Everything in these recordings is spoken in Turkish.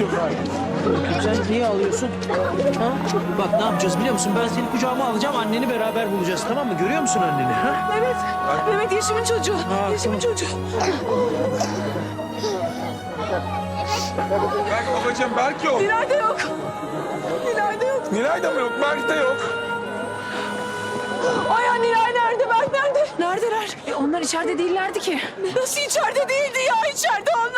Yok Berk. Sen niye ağlıyorsun? Ha? Bak ne yapacağız biliyor musun? Ben seni kucağıma alacağım, anneni beraber bulacağız tamam mı? Görüyor musun anneni? Ha? Evet. Evet Yeşim'in çocuğu. Yeşim'in çocuğu. Berk babacığım Berk yok. Nilay da yok. Nilay da yok. Nilay da mı yok? Berk de yok. Ay Nilay nerede? Berk nerede? Neredeler? E, onlar içeride değillerdi ki. Nasıl içeride değildi ya? İçeride onlar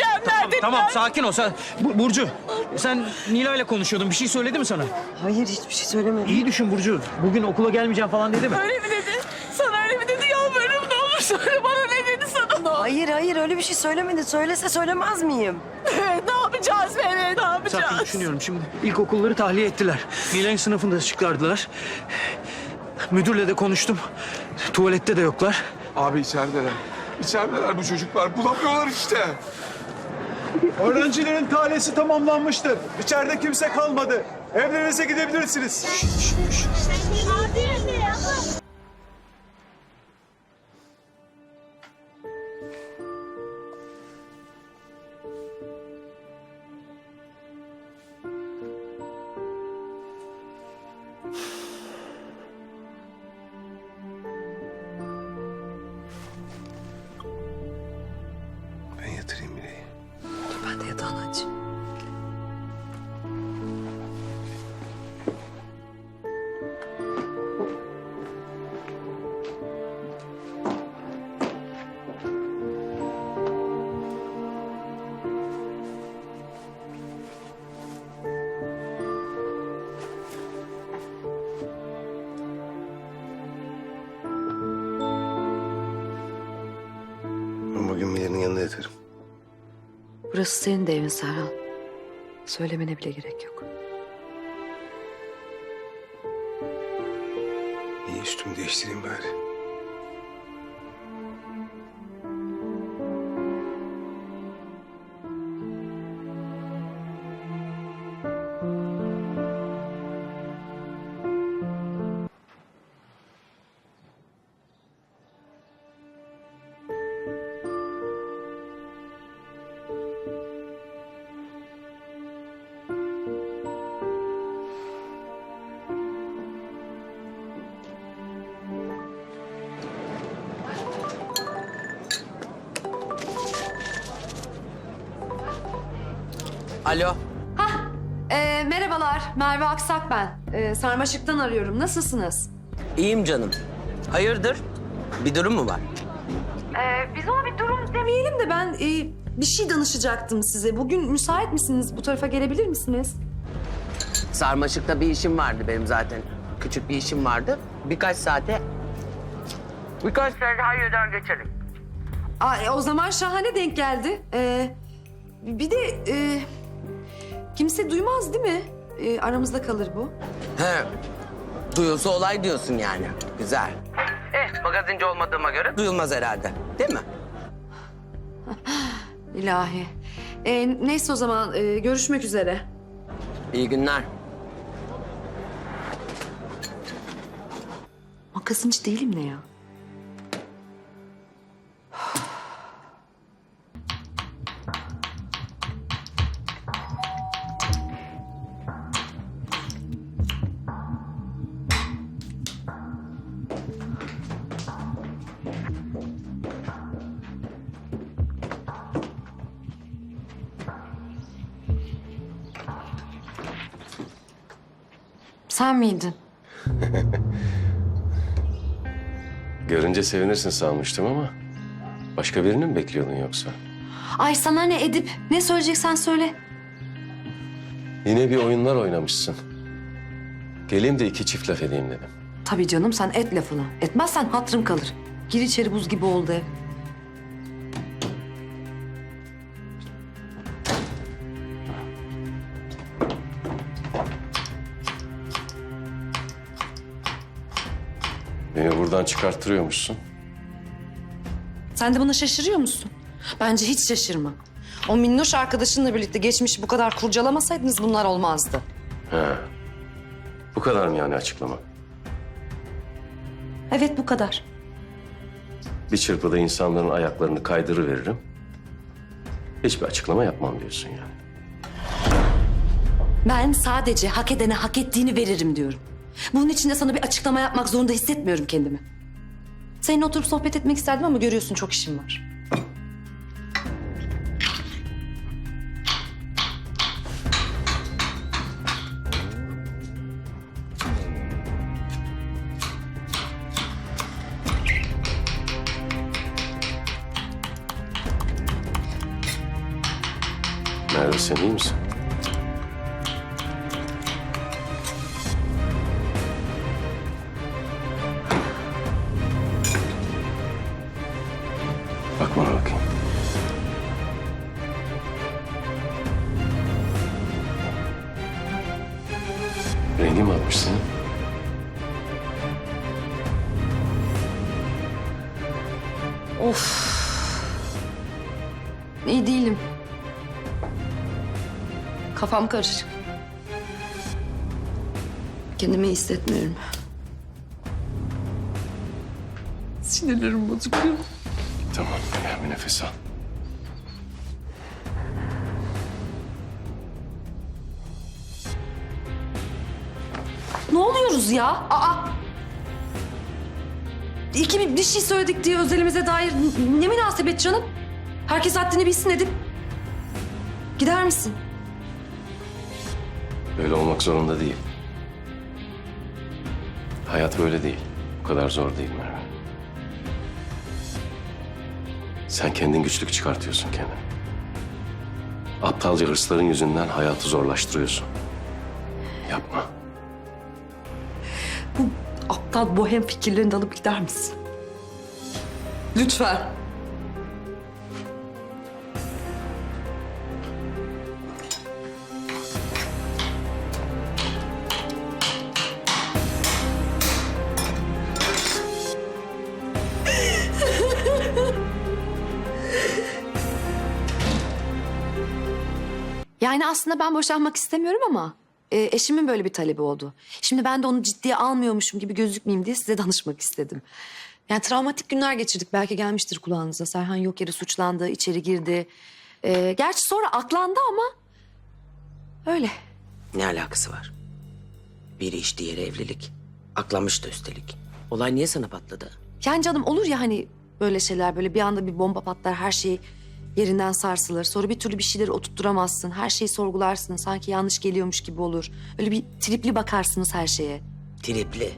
mı? Evet delireceğim. Nerede? Tamam sakin ol sen. Bu- Burcu sen Nilay'la konuşuyordun. Bir şey söyledi mi sana? Hayır hiçbir şey söylemedi. İyi düşün Burcu. Bugün okula gelmeyeceğim falan dedi mi? Öyle mi dedi? Sana öyle mi dedi? Yalvarırım ne olur söyle bana ne dedi sana ne olur. Hayır hayır öyle bir şey söylemedi. Söylese söylemez miyim? Evet, ne yapacağız Mehmet? Ne yapacağız? Sakin düşünüyorum şimdi. İlkokulları tahliye ettiler. Nilay'ın sınıfında çıkardılar. Müdürle de konuştum. Tuvalette de yoklar. Abi içerideler. İçerideler bu çocuklar. Bulamıyorlar işte. Öğrencilerin talesi tamamlanmıştır. İçeride kimse kalmadı. Evlerinize gidebilirsiniz. Ben Burası senin de evin Serhan. Söylemene bile gerek yok. İyi üstümü değiştireyim bari. Alo. Ee, merhabalar, Merve Aksak ben. Ee, Sarmaşık'tan arıyorum. Nasılsınız? İyiyim canım. Hayırdır? Bir durum mu var? Ee, biz ona bir durum demeyelim de ben e, bir şey danışacaktım size. Bugün müsait misiniz? Bu tarafa gelebilir misiniz? Sarmaşık'ta bir işim vardı benim zaten. Küçük bir işim vardı. Birkaç saate... Birkaç saate hayırdan geçelim. Aa, e, o zaman şahane denk geldi. Ee, bir de e, kimse duymaz değil mi? Ee, aramızda kalır bu. He. Duyulsa olay diyorsun yani. Güzel. Eh, magazinci olmadığıma göre duyulmaz herhalde. Değil mi? İlahi. Ee, neyse o zaman e, görüşmek üzere. İyi günler. Makasıncı değilim ne ya? Sen miydin? Görünce sevinirsin sanmıştım ama başka birini mi bekliyordun yoksa? Ay sana ne Edip? Ne söyleyeceksen söyle. Yine bir oyunlar oynamışsın. Geleyim de iki çift laf edeyim dedim. Tabii canım sen et lafını. Etmezsen hatırım kalır. Gir içeri buz gibi oldu ev. Buradan çıkarttırıyormuşsun. Sen de buna şaşırıyor musun? Bence hiç şaşırma. O minnoş arkadaşınla birlikte geçmişi bu kadar kurcalamasaydınız bunlar olmazdı. He. Bu kadar mı yani açıklama? Evet bu kadar. Bir çırpıda insanların ayaklarını kaydırıveririm. Hiçbir açıklama yapmam diyorsun yani. Ben sadece hak edene hak ettiğini veririm diyorum. Bunun için de sana bir açıklama yapmak zorunda hissetmiyorum kendimi. Seninle oturup sohbet etmek isterdim ama görüyorsun çok işim var. Merve sen iyi misin? Rengi mi atmış senin? Of. İyi değilim. Kafam karışık. Kendimi iyi hissetmiyorum. Sinirlerim bozuk. Tamam, bir nefes al. Oluyoruz ya? Aa! İki bir, şey söyledik diye özelimize dair ne münasebet canım? Herkes haddini bilsin dedim. Gider misin? Böyle olmak zorunda değil. Hayat böyle değil. Bu kadar zor değil Merve. Sen kendin güçlük çıkartıyorsun kendine. Aptalca hırsların yüzünden hayatı zorlaştırıyorsun. Yapma. Aptal bohem fikirlerini de alıp gider misin? Lütfen. Yani aslında ben boşanmak istemiyorum ama e, eşimin böyle bir talebi oldu. Şimdi ben de onu ciddiye almıyormuşum gibi gözükmeyeyim diye size danışmak istedim. Yani travmatik günler geçirdik. Belki gelmiştir kulağınıza. Serhan yok yere suçlandı, içeri girdi. E, gerçi sonra aklandı ama öyle. Ne alakası var? Biri iş diğeri evlilik. Aklamış da üstelik. Olay niye sana patladı? Yani canım olur ya hani böyle şeyler böyle bir anda bir bomba patlar her şey yerinden sarsılır. Sonra bir türlü bir şeyleri oturtturamazsın. Her şeyi sorgularsın. Sanki yanlış geliyormuş gibi olur. Öyle bir tripli bakarsınız her şeye. Tripli.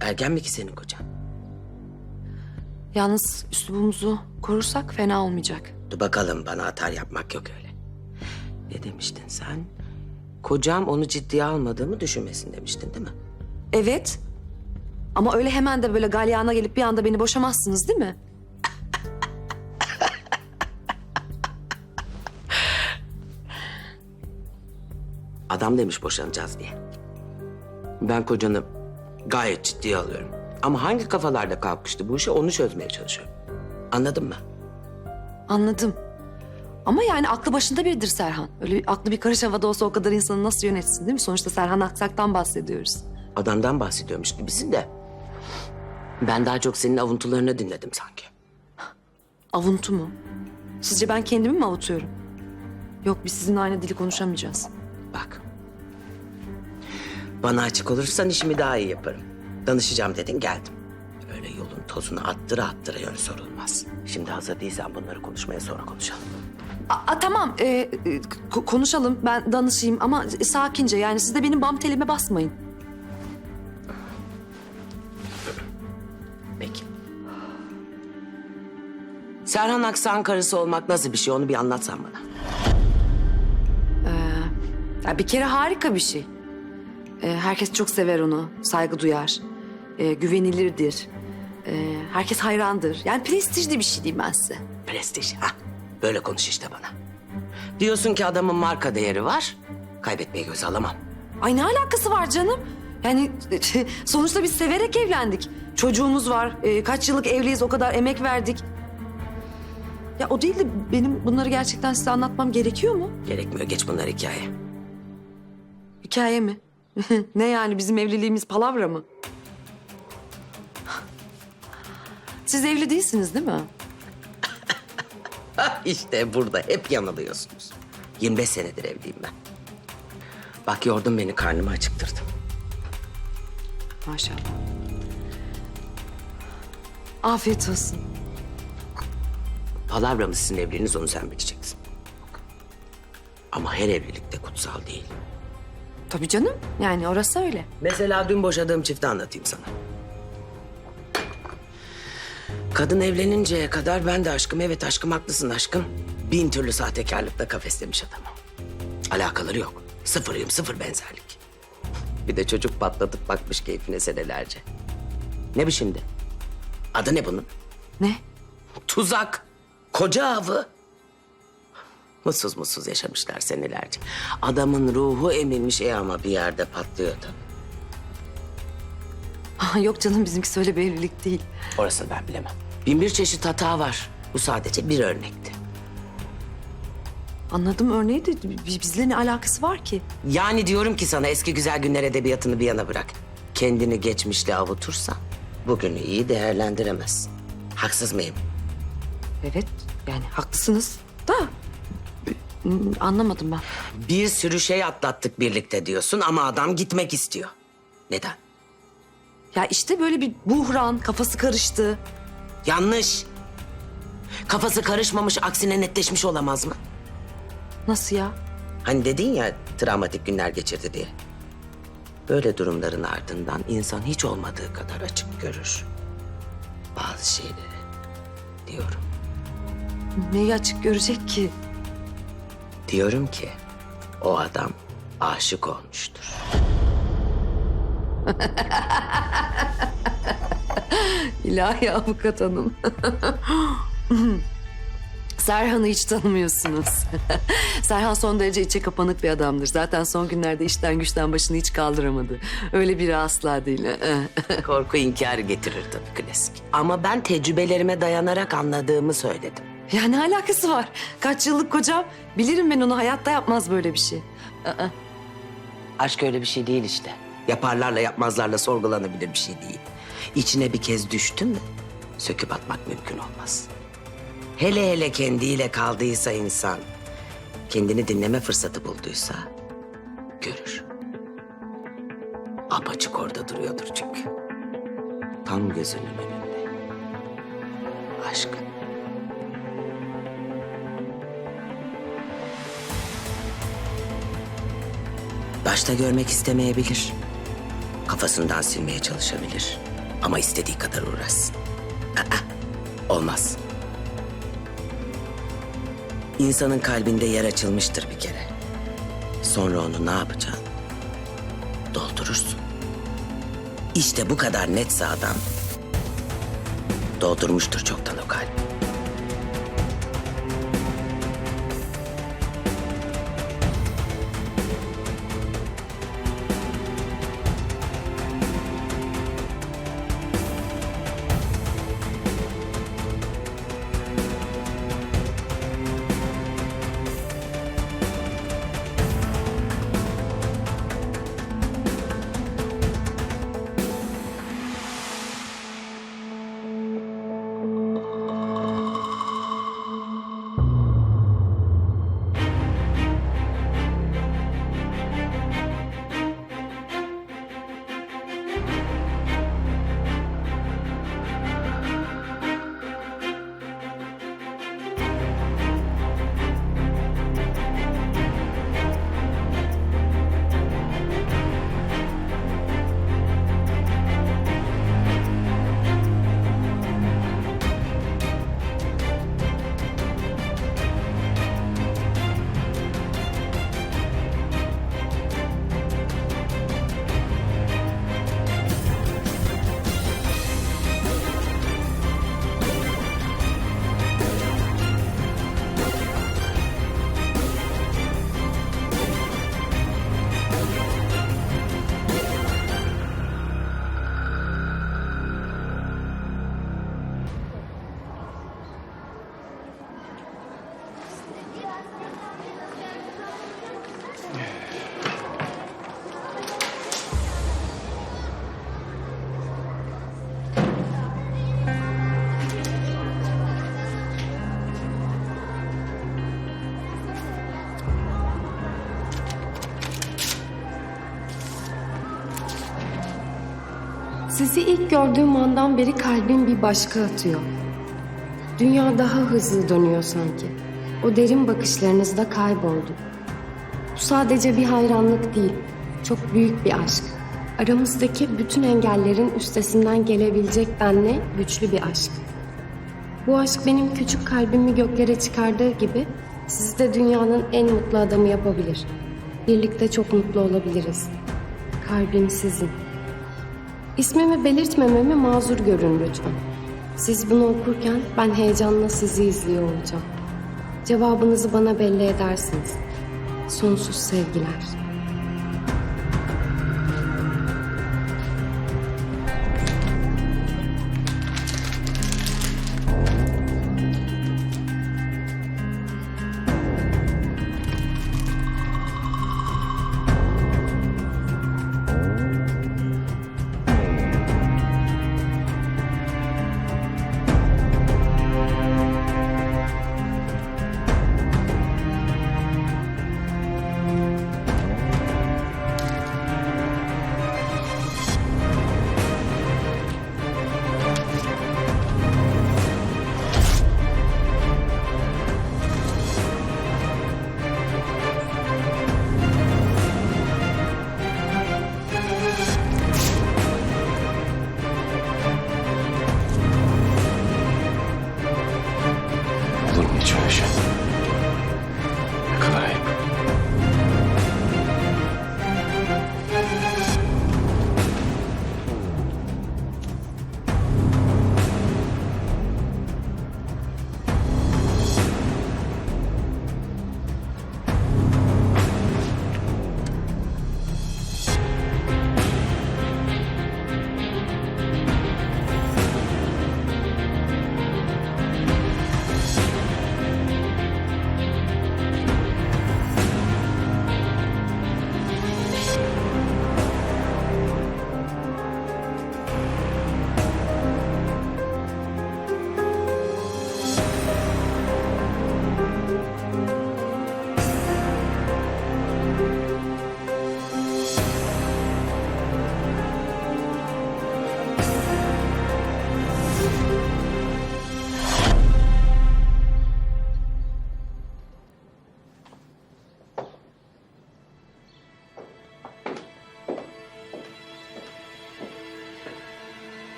Ergen mi ki senin kocan? Yalnız üslubumuzu korursak fena olmayacak. Dur bakalım bana atar yapmak yok öyle. Ne demiştin sen? Kocam onu ciddiye almadığımı düşünmesin demiştin değil mi? Evet. Ama öyle hemen de böyle galyana gelip bir anda beni boşamazsınız değil mi? Adam demiş boşanacağız diye. Ben kocanı gayet ciddiye alıyorum. Ama hangi kafalarda kalkmıştı bu işe onu çözmeye çalışıyorum. Anladın mı? Anladım. Ama yani aklı başında biridir Serhan. Öyle aklı bir karış havada olsa o kadar insanı nasıl yönetsin değil mi? Sonuçta Serhan Aksak'tan bahsediyoruz. Adamdan bahsediyormuş gibisin de. Ben daha çok senin avuntularını dinledim sanki. Avuntu mu? Sizce ben kendimi mi avutuyorum? Yok biz sizinle aynı dili konuşamayacağız. Bak. Bana açık olursan işimi daha iyi yaparım. Danışacağım dedin geldim. Öyle yolun tozunu attıra attıra yön sorulmaz. Şimdi hazır değilsen bunları konuşmaya sonra konuşalım. Aa, tamam ee, e, ko- konuşalım ben danışayım ama sakince yani siz de benim bam telime basmayın. Peki. Serhan Aksan karısı olmak nasıl bir şey onu bir anlatsan bana. Ya bir kere harika bir şey. Ee, herkes çok sever onu, saygı duyar, ee, güvenilirdir. Ee, herkes hayrandır. Yani prestijli bir şey diyeyim ben size. Prestij. Ha, böyle konuş işte bana. Diyorsun ki adamın marka değeri var. Kaybetmeyi göze alamam. Ay ne alakası var canım? Yani sonuçta biz severek evlendik. Çocuğumuz var. e, kaç yıllık evliyiz o kadar emek verdik. Ya o değil de benim bunları gerçekten size anlatmam gerekiyor mu? Gerekmiyor geç bunlar hikaye. Hikaye mi? ne yani bizim evliliğimiz palavra mı? Siz evli değilsiniz değil mi? İşte burada hep yanılıyorsunuz. 25 senedir evliyim ben. Bak yordun beni karnımı acıktırdın. Maşallah. Afiyet olsun. Palavra mı sizin evliliğiniz onu sen bileceksin. Ama her evlilik de kutsal değil. Tabii canım. Yani orası öyle. Mesela dün boşadığım çifti anlatayım sana. Kadın evleninceye kadar ben de aşkım, evet aşkım haklısın aşkım. Bin türlü sahtekarlıkla kafeslemiş adamı. Alakaları yok. Sıfırıyım, sıfır benzerlik. Bir de çocuk patlatıp bakmış keyfine senelerce. Ne bu şimdi? Adı ne bunun? Ne? Tuzak. Koca avı. Mutsuz mutsuz yaşamışlar senelerce. Adamın ruhu emilmiş e ama bir yerde patlıyordu. Yok canım bizimkisi öyle bir evlilik değil. Orasını ben bilemem. Bin bir çeşit hata var. Bu sadece bir örnekti. Anladım örneği de bi- bizle ne alakası var ki? Yani diyorum ki sana eski güzel günler edebiyatını bir yana bırak. Kendini geçmişle avutursan bugünü iyi değerlendiremezsin. Haksız mıyım? Evet yani haklısınız da anlamadım ben. Bir sürü şey atlattık birlikte diyorsun ama adam gitmek istiyor. Neden? Ya işte böyle bir buhran kafası karıştı. Yanlış. Kafası karışmamış aksine netleşmiş olamaz mı? Nasıl ya? Hani dedin ya travmatik günler geçirdi diye. Böyle durumların ardından insan hiç olmadığı kadar açık görür. Bazı şeyleri diyorum. Neyi açık görecek ki? Diyorum ki o adam aşık olmuştur. İlahi avukat hanım. Serhan'ı hiç tanımıyorsunuz. Serhan son derece içe kapanık bir adamdır. Zaten son günlerde işten güçten başını hiç kaldıramadı. Öyle biri asla değil. Korku inkarı getirir tabii klasik. Ama ben tecrübelerime dayanarak anladığımı söyledim. Ya ne alakası var? Kaç yıllık kocam. Bilirim ben onu hayatta yapmaz böyle bir şey. Aşk öyle bir şey değil işte. Yaparlarla yapmazlarla sorgulanabilir bir şey değil. İçine bir kez düştün mü söküp atmak mümkün olmaz. Hele hele kendiyle kaldıysa insan, kendini dinleme fırsatı bulduysa görür. Apaçık orada duruyordur çünkü. Tam gözünün önünde. Aşk. Başta görmek istemeyebilir. Kafasından silmeye çalışabilir. Ama istediği kadar uğraşsın. Aa, olmaz. İnsanın kalbinde yer açılmıştır bir kere. Sonra onu ne yapacaksın? Doldurursun. İşte bu kadar netse adam. Doldurmuştur çoktan o kalbi. Sizi ilk gördüğüm andan beri kalbim bir başka atıyor. Dünya daha hızlı dönüyor sanki. O derin bakışlarınızda kayboldum. Bu sadece bir hayranlık değil, çok büyük bir aşk. Aramızdaki bütün engellerin üstesinden gelebilecek denli güçlü bir aşk. Bu aşk benim küçük kalbimi göklere çıkardığı gibi sizi de dünyanın en mutlu adamı yapabilir. Birlikte çok mutlu olabiliriz. Kalbim sizin. İsmimi belirtmememi mazur görün lütfen. Siz bunu okurken ben heyecanla sizi izliyor olacağım. Cevabınızı bana belli edersiniz. Sonsuz sevgiler.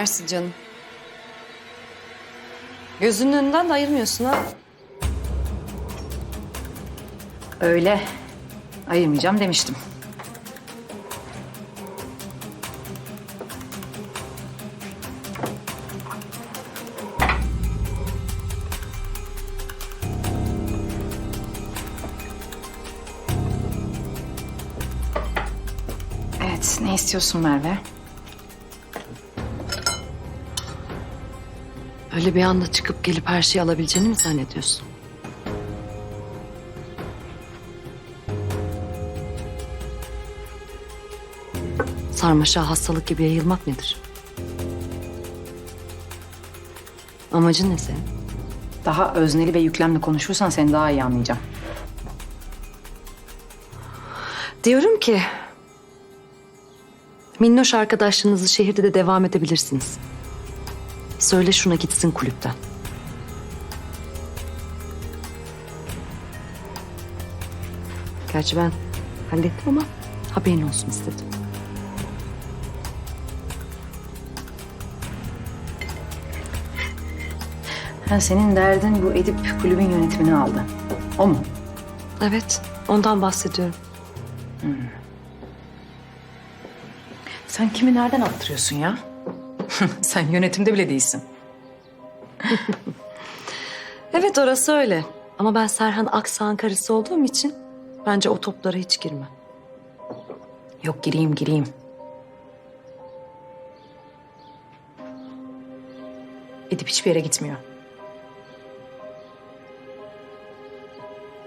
Mersi canım. Gözünün önünden de ayırmıyorsun ha. Öyle. Ayırmayacağım demiştim. Evet, ne istiyorsun Merve? Öyle bir anda çıkıp gelip her şeyi alabileceğini mi zannediyorsun? Sarmaşa hastalık gibi yayılmak nedir? Amacın ne senin? Daha özneli ve yüklemli konuşursan seni daha iyi anlayacağım. Diyorum ki... Minnoş arkadaşlığınızı şehirde de devam edebilirsiniz. Söyle şuna gitsin kulüpten. Gerçi ben hallettim ama haberin olsun istedim. Ha, senin derdin bu Edip kulübün yönetimini aldı. O mu? Evet, ondan bahsediyorum. Sen kimi nereden attırıyorsun ya? Sen yönetimde bile değilsin. Evet orası öyle. Ama ben Serhan Aksağ'ın karısı olduğum için bence o toplara hiç girmem. Yok gireyim gireyim. Edip hiçbir yere gitmiyor.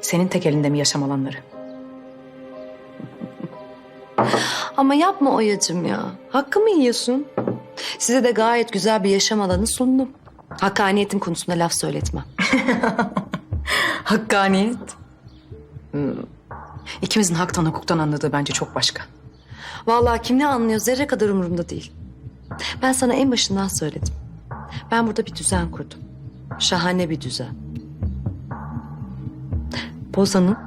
Senin tek elinde mi yaşam alanları? Ama yapma Oya'cığım ya. Hakkımı yiyorsun. Size de gayet güzel bir yaşam alanı sundum. Hakkaniyetim konusunda laf söyletmem. Hakkaniyet. Hmm. İkimizin haktan hukuktan anladığı bence çok başka. Vallahi kim ne anlıyor zerre kadar umurumda değil. Ben sana en başından söyledim. Ben burada bir düzen kurdum. Şahane bir düzen. Bozanı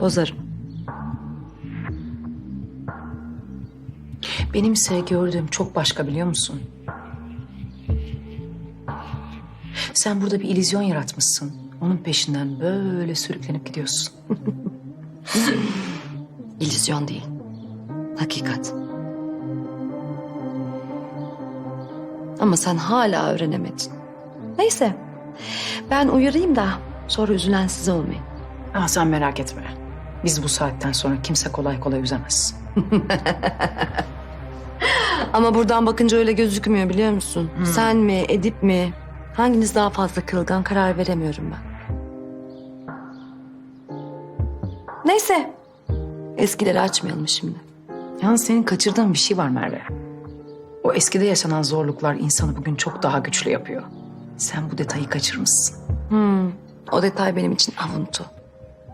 bozarım. Benimse gördüğüm çok başka biliyor musun? Sen burada bir illüzyon yaratmışsın. Onun peşinden böyle sürüklenip gidiyorsun. İllüzyon değil. Hakikat. Ama sen hala öğrenemedin. Neyse. Ben uyarayım da sonra üzülen siz olmayın. Ama sen merak etme. Biz bu saatten sonra kimse kolay kolay üzemez. Ama buradan bakınca öyle gözükmüyor biliyor musun? Sen mi, Edip mi? Hanginiz daha fazla kırılgan karar veremiyorum ben. Neyse. Eskileri açmayalım şimdi. Yalnız senin kaçırdığın bir şey var Merve. O eskide yaşanan zorluklar insanı bugün çok daha güçlü yapıyor. Sen bu detayı kaçırmışsın. O detay benim için avuntu.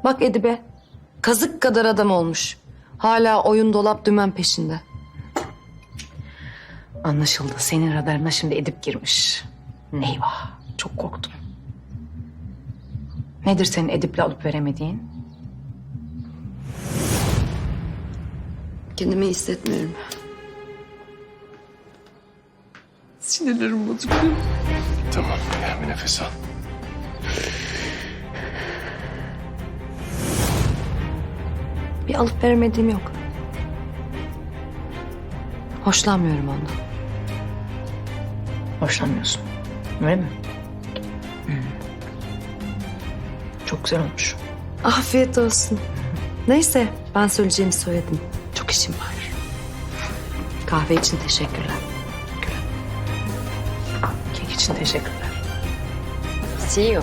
Bak Edibe. Kazık kadar adam olmuş. Hala oyun dolap dümen peşinde. Anlaşıldı. Senin radarına şimdi Edip girmiş. Eyvah. Çok korktum. Nedir senin Edip'le alıp veremediğin? Kendimi iyi hissetmiyorum. Sinirlerim bozuk. Tamam, gel bir nefes al. Bir alıp veremediğim yok. Hoşlanmıyorum ondan. Hoşlanmıyorsun. Öyle mi? Hmm. Çok güzel olmuş. Afiyet olsun. Neyse ben söyleyeceğimi söyledim. Çok işim var. Kahve için teşekkürler. Kek için teşekkürler. See you.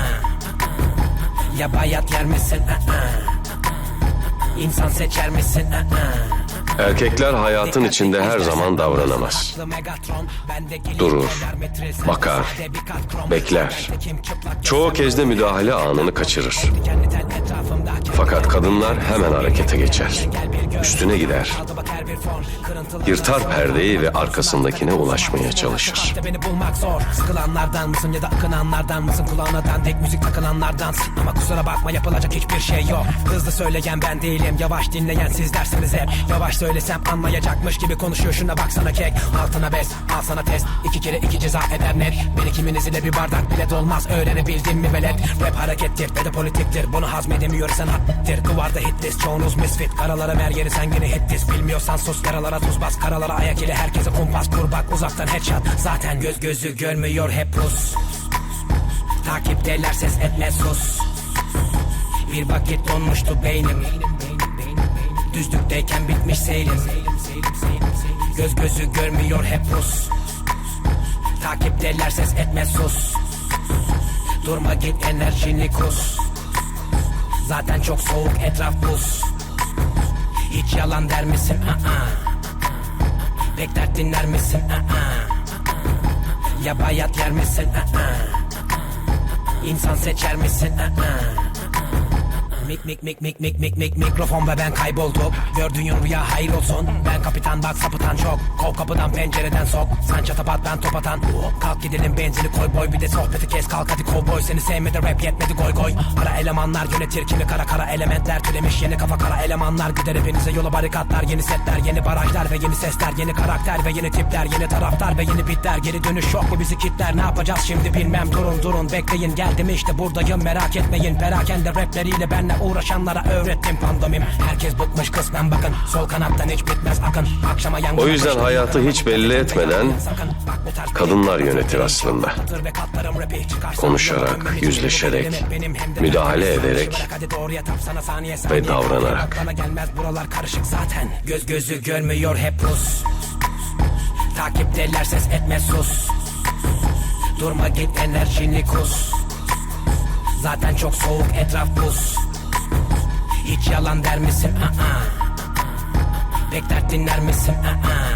Ya bayat yer misin? İnsan seçer misin? Erkekler hayatın içinde her zaman davranamaz. Durur, bakar, bekler. Çoğu kez de müdahale anını kaçırır. Fakat kadınlar hemen harekete geçer. Üstüne gider. Yırtar perdeyi ve arkasındakine ulaşmaya çalışır. Beni bulmak zor. Sıkılanlardan mısın ya da akınanlardan mısın? Kulağına dandik müzik takılanlardansın Ama kusura bakma yapılacak hiçbir şey yok. Hızlı söyleyen ben değilim. Yavaş dinleyen siz dersiniz hep. Yavaş söylesem anlayacakmış gibi konuşuyor. Şuna baksana kek. Altına bez al sana test. İki kere iki ceza eder net. Beni kiminiz ile bir bardak bile dolmaz. Öğrenebildin mi velet? Rap harekettir ve de politiktir. Bunu hazmedemiyorsan hattir. Duvarda hit çoğunuz misfit. Karalara ver yeri sen yine hit Bilmiyorsan sus tuz bas Karalara ayak ile herkese kumpas. Kur bak Uzaktan headshot. Zaten göz gözü görmüyor hep pus Takipteler ses etme sus. Bir vakit donmuştu beynim. Düzlükteyken bitmiş seyrim. Göz gözü görmüyor hep pus Takipteler ses etme sus. Durma git enerjini kus. Zaten çok soğuk etraf buz. Hiç yalan der misin? Aa. Pek dert dinler misin? Aa. Ya bayat yer misin? Aa. İnsan seçer misin? Aa. Mik mik mik mik mik mik mik mikrofon ve ben kaybolduk Gördüğün rüya hayır olsun. Ben kapitan bak sapıtan çok. Kov kapıdan pencereden sok. Sen çatapat ben top atan. Kalk gidelim benzini koy boy. Bir de sohbeti kes kalk hadi kovboy. Seni sevmedi rap yetmedi goy goy. Ara elemanlar yönetir kimi kara kara elementler. Türemiş yeni kafa kara elemanlar. Gider hepinize yola barikatlar Yeni setler yeni barajlar ve yeni sesler Yeni karakter ve yeni tipler Yeni taraftar ve yeni bitler. Geri dönüş yok mu bizi kitler. Ne yapacağız şimdi bilmem. Durun durun Bekleyin. Geldim işte buradayım. Merak etmeyin. Perakende rapleriyle benle uğraşanlara öğrettim pandomim. Herkes bıkmış kısmen bakın Sol kanattan hiç bitmez akın. Akşama yangın O yüzden hayatı hiç belli etmeden kadınlar yönetir aslında. Konuşarak, yüzleşerek, müdahale ederek ve davranarak. Bana gelmez buralar karışık zaten. Göz gözü görmüyor hep Rus Takipteler ses etme sus. Durma git enerjini kus. Zaten çok soğuk etraf buz Hiç yalan der misin? Aa. Pek dert dinler misin? Aa.